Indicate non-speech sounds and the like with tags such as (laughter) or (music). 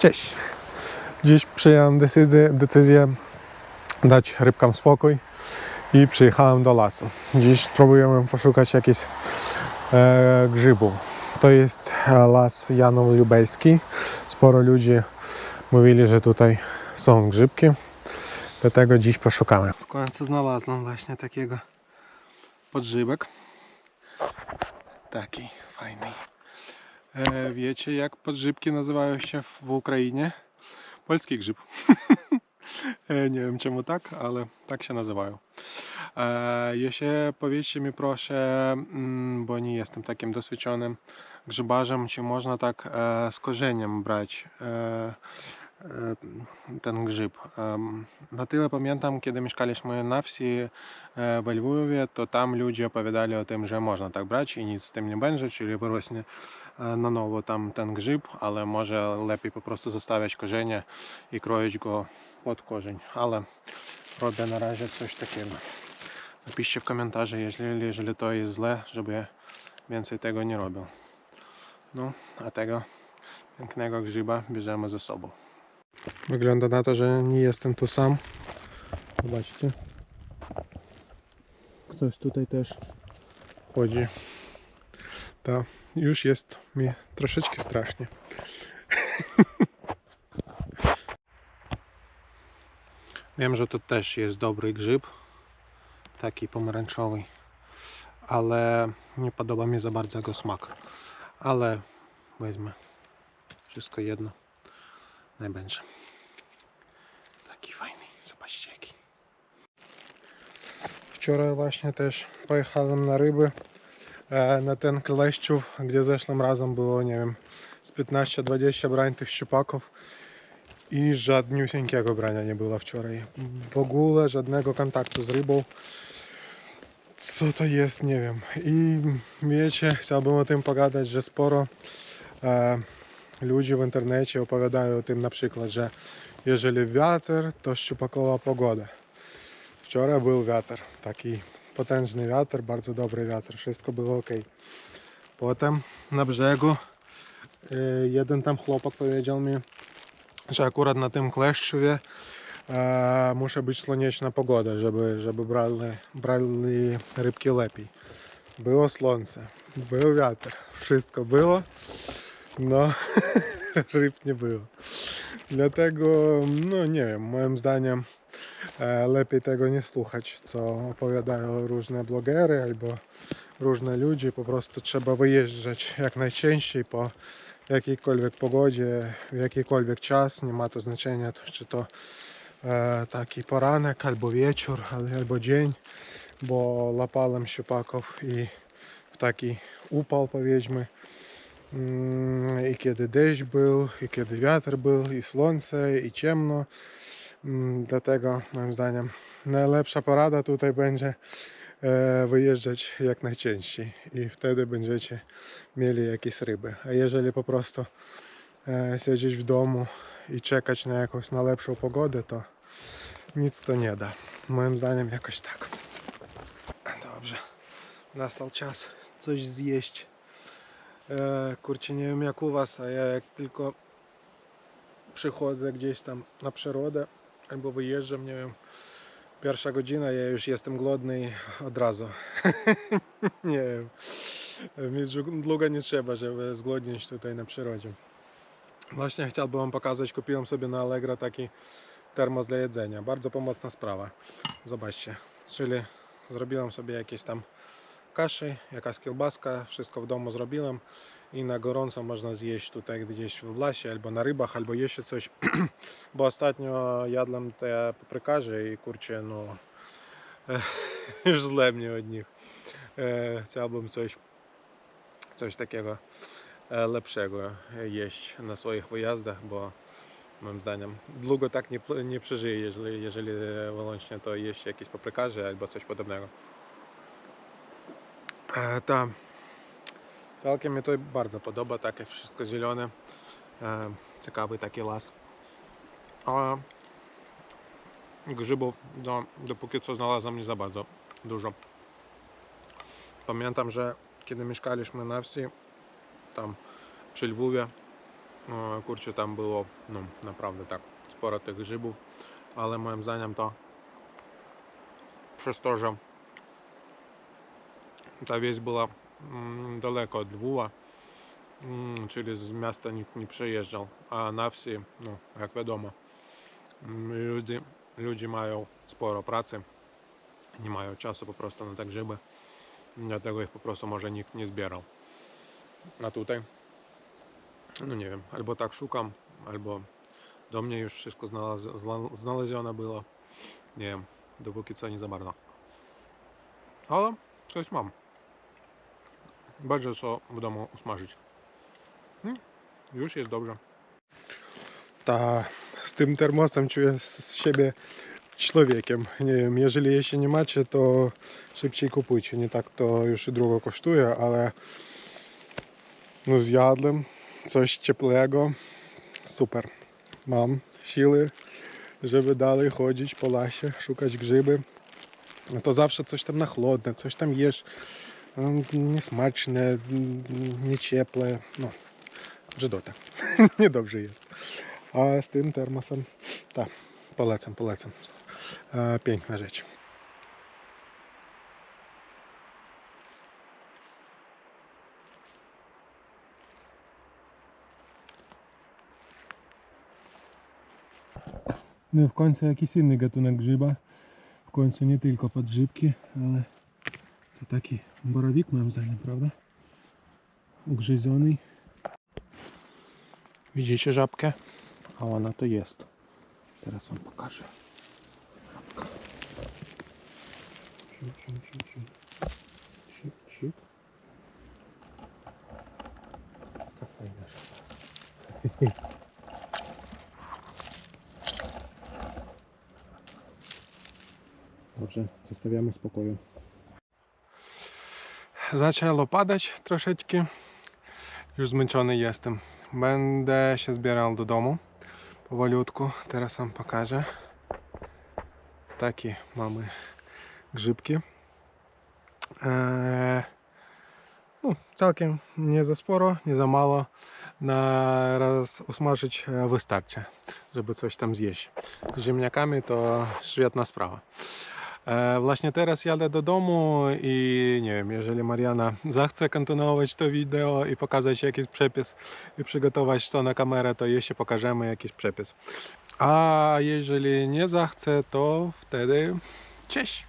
Cześć. Dziś przyjąłem decyzję, decyzję dać rybkom spokój i przyjechałem do lasu. Dziś spróbujemy poszukać jakichś e, grzybów. To jest e, las Janów Lubelski. Sporo ludzi mówili, że tutaj są grzybki. Dlatego dziś poszukamy. W końcu znalazłem właśnie takiego podżybek. Taki fajny. E, wiecie jak podżybki nazywają się w, Ukrainie? Polski grzyb. (laughs) E, Nie wiem czemu tak, ale tak się nazywają. E, Jeśli powiedzcie mi proszę, mm, bo nie jestem takim doświadczonym grzybarzem, czy można tak z korzeniem brać ten grzyb. Na tyle pamiętam, kiedy mieszkaliśmy na wsi e, we Lwowie, to tam ludzie opowiadali o tym, że można tak brać i nic z tym nie będzie, czyli wyrośnie e, na nowo tam ten grzyb, ale może lepiej po prostu zostawiać korzenie i kroić go pod korzeń. Ale robię na razie coś takiego. Napiszcie w komentarzu, jeżeli, jeżeli to jest źle, żeby ja więcej tego nie robił. No, a tego pięknego grzyba bierzemy ze sobą. Wygląda na to, że nie jestem tu sam. Zobaczcie. Ktoś tutaj też chodzi. To już jest mi troszeczkę strasznie. (laughs) Wiem, że to też jest dobry grzyb. Taki pomarańczowy. Ale nie podoba mi za bardzo jego smak. Ale wezmę. Wszystko jedno. Najbędzie. Taki fajny. Zobaczcie jaki. Wczoraj właśnie też pojechałem na ryby. E, na ten kleszczów, gdzie zeszłym razem było, nie wiem, z 15-20 brań tych szczupaków. I żadniusieńkiego brania nie było wczoraj. W ogóle żadnego kontaktu z rybą. Co to jest, nie wiem. I wiecie, chciałbym o tym pogadać, że sporo e, ludzi w internecie opowiadają o tym jeżeli wiatr, to szczupakowa pogoda. Wczoraj był wiatr, taki potężny wiatr, bardzo dobry wiatr, wszystko było ok. Potem na brzegu e, jeden tam chłopak powiedział mi, że akurat na tym kleszczowie e, musi być słoneczna pogoda, żeby, żeby brali, brali rybki lepiej. Było słońce, był wiatr, wszystko było, no ryb nie było. Dlatego, no nie wiem, moim zdaniem e, lepiej tego nie słuchać, co opowiadają różne blogery albo różne ludzie. Po prostu trzeba wyjeżdżać jak najczęściej po jakiejkolwiek pogodzie, w jakikolwiek czas, nie ma to znaczenia, czy to e, taki poranek, albo wieczór, al- albo dzień, bo łapałem szczupaków i w taki upał powiedzmy. Mm, I kiedy deszcz był, i kiedy wiatr był, i słońce, i ciemno. Mm, Dlatego moim zdaniem najlepsza porada tutaj będzie e, wyjeżdżać jak najczęściej i wtedy będziecie mieli jakieś ryby. A jeżeli po prostu e, siedzieć w domu i czekać na jakąś na lepszą pogodę, to nic to nie da. Moim zdaniem jakoś tak. Dobrze. Nastał czas coś zjeść. E, kurczę, nie wiem jak u Was, a ja jak tylko przychodzę gdzieś tam na przyrodę albo wyjeżdżam, nie wiem, pierwsza godzina, ja już jestem głodny od razu. (laughs) nie wiem. Mi długo nie trzeba, żeby zgłodnieć tutaj na przyrodzie. Właśnie chciałbym Wam pokazać, kupiłem sobie na Allegro taki termos dla jedzenia. Bardzo pomocna sprawa. Zobaczcie, czyli zrobiłem sobie jakieś tam kaszy, jakaś kiełbaska, wszystko w domu zrobiłem i na gorąco można zjeść tutaj gdzieś w lasie, albo na rybach, albo jeszcze coś, (clears throat) bo ostatnio jadłem te paprykarze i kurczę, no (laughs) już źle mnie od nich. E, Chciałbym coś, coś takiego e, lepszego jeść na swoich wyjazdach, bo moim zdaniem długo tak nie, nie przeżyję, jeżeli, jeżeli wyłącznie to jeść jakieś paprykarze albo coś podobnego. E, ta całkiem mi to bardzo podoba, takie wszystko zielone. E, ciekawy taki las. A grzybów no, dopóki co znalazłem nie za bardzo dużo. Pamiętam, że kiedy mieszkaliśmy na wsi, tam przy Lwowie, E, Kurczę, tam było no, naprawdę tak sporo tych grzybów, ale moim zdaniem to przez to, że ta wieś była mm, daleko od Lwowa, mm, czyli z miasta nikt nie przyjeżdżał, a na wsi, no jak wiadomo, mm, ludzie, ludzie mają sporo pracy, nie mają czasu po prostu na te grzyby, dlatego ich po prostu może nikt nie zbierał. A tutaj, no nie wiem, albo tak szukam, albo do mnie już wszystko znalaz, zla- znalezione było, nie wiem, dopóki co nie za bardzo. Ale coś mam. Będzie co w domu usmażyć. Mm, Już jest dobrze. Ta, z tym termosem czuję z siebie człowiekiem. Nie wiem, jeżeli jeszcze nie macie, to szybciej kupujcie. Nie tak to już i drogo kosztuje, ale no zjadłem coś cieplego. Super. Mam siły, żeby dalej chodzić po lasie, szukać grzyby. No to zawsze coś tam na chłodne, coś tam jesz. No, Niesmaczne, nie cieple. No, brzydota. Niedobrze jest. A z tym termosem, tak, polecam, polecam. E, piękna rzecz. No w końcu jakiś inny gatunek grzyba. W końcu nie tylko podgrzybki, ale to taki borowik moim zdaniem, prawda? Ugryziony. Widzicie żabkę? A ona to jest. Teraz wam pokażę. Żabka. Sip, sip, sip, sip. Sip, sip. Taka fajna żaba. (laughs) Dobrze, zostawiamy spokoju. Zaczęło padać troszeczkę. Już zmęczony jestem. Będę się zbierał do domu powolutku. Teraz wam pokażę. Takie mamy grzybki. Eee, no, całkiem nie za sporo, nie za mało. Na raz usmażyć e, wystarczy, żeby coś tam zjeść. Ziemniakami to świetna sprawa. E, Właśnie teraz jadę do domu i nie wiem, jeżeli Mariana (laughs) zachce kontynuować to wideo i pokazać jakiś przepis i przygotować to na kamerę, to jeszcze pokażemy jakiś przepis. A jeżeli nie zachce, to wtedy cześć!